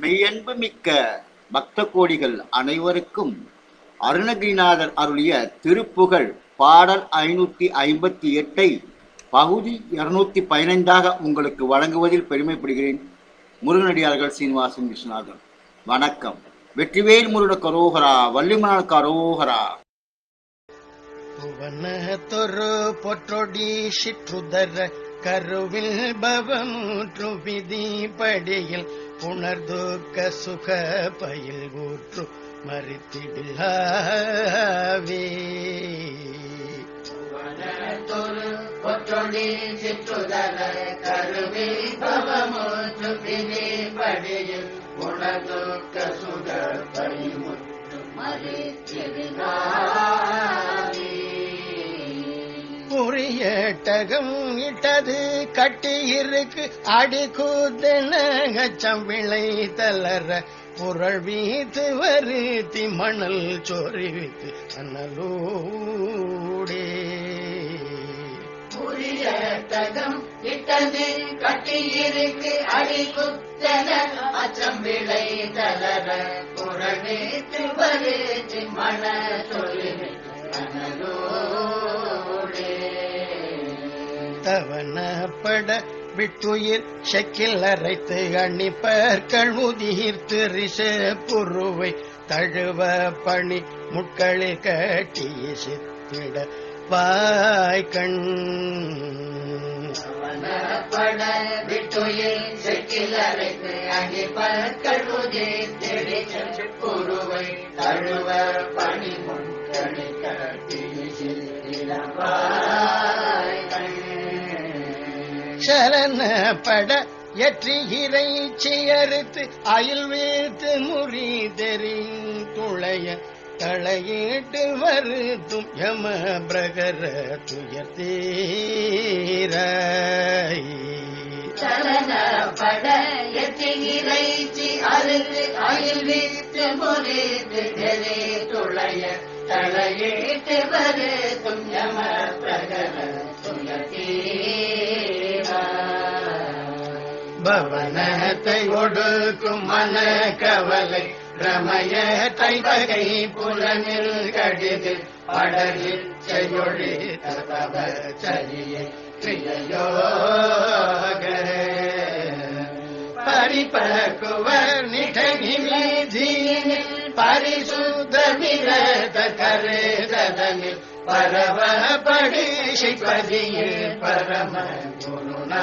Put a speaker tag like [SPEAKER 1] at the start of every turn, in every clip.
[SPEAKER 1] மெய்யன்பு மிக்க பக்த கோடிகள் அனைவருக்கும் அருணகிரிநாதர் அருளிய திருப்புகழ் பாடல் ஐநூத்தி ஐம்பத்தி எட்டை பகுதி இருநூத்தி பதினைந்தாக உங்களுக்கு வழங்குவதில் பெருமைப்படுகிறேன். முருகனடியார்கள் சீனிவாசன் விஸ்வநாதன் வணக்கம். வெற்றிவேல் முருட கரோகரா வள்ளிமணால் கரோகரா.
[SPEAKER 2] புவனத்தொரு பொற்றொடி சிற்றுதர கருவில் பவமூற்று படியில் புணர்துக்க சுக பயில் ஊற்று மறித்திடிலாவே
[SPEAKER 3] புவனத்தொரு பொற்றொடி சிற்றுதல படியில் சுக பயில் மறித்திருந்தாவே
[SPEAKER 2] ஏட்டகம் இட்டது கட்டியிருக்கு அடி கூத்தனகச்சம் விளை தளர புரள் வீத்து வருத்தி மணல் சொறிவித்து அனலூடே
[SPEAKER 3] புரிய இட்டது கட்டியிருக்கு அடி குத்தன அச்சம் விளை தளர புறவேற்று வருத்து மன சொல்லி
[SPEAKER 2] தவனப்பட விட்டுயிர் செக்கில் அரைத்து அணிப்பற்கள் உதிர்த்து ரிச புருவை தழுவ பணி முட்களில் கட்டி சித்திட வாய்கண்
[SPEAKER 3] பட விட்டுயில் செக்கில் அரைத்து அணி பற்கள் உதிர்த்தெடி தழுவ பணி கட்டி
[SPEAKER 2] சரணப்பட எற்றி இறைச்சி அறுத்து அயில் வீழ்த்து முறி தெரி துளைய தலையீட்டு வருத்தும் யம பிரகர துயர் தீராய்.
[SPEAKER 3] இறைச்சி அயில் துளைய வரு துஞ்சம பிரகர துயத்தீரா
[SPEAKER 2] பவனத்தை ஒடுக்கும் மன கவலை ரமய தைவகை புலனில் கடிது படலில் செய்யொழி தவ சரியை கிரியயோக பரிபக்குவர் நிடகில் பரிசுத்த விரத கருதனில் பரவ படிஷை பதியில் பரம குருநா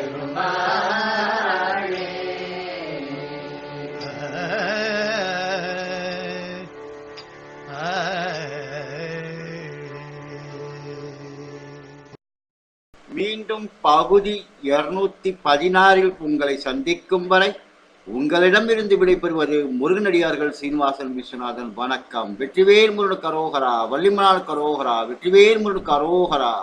[SPEAKER 1] மீண்டும் பகுதி இருநூத்தி பதினாறில் உங்களை சந்திக்கும் வரை உங்களிடமிருந்து விடைபெறுவது முருகனடியார்கள் சீனிவாசன் விஸ்வநாதன். வணக்கம். வெற்றிவேல் முருகன் கரோகரா வள்ளிமலால் கரோகரா வெற்றிவேல் முருகன் கரோகரா.